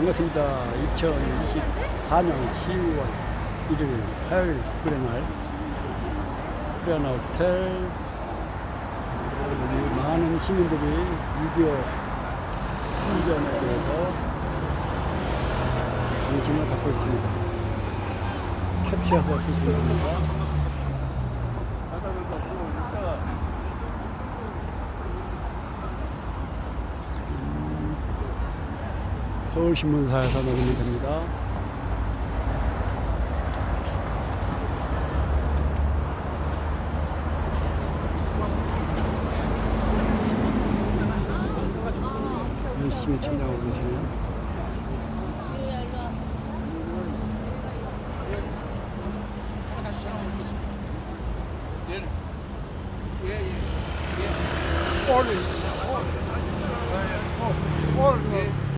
반갑습니다. 2024년 10월 1일 화요일 국군의 날 코리아나 호텔 많은 시민들이 6.25 참전에 대해서 관심을 갖고 있습니다. 캡처해서 쓰시면 됩니다. 서울신문사에서 넣으면 됩니다. 열심히 찾아오고 계시네요. 예예예 얼른 얼른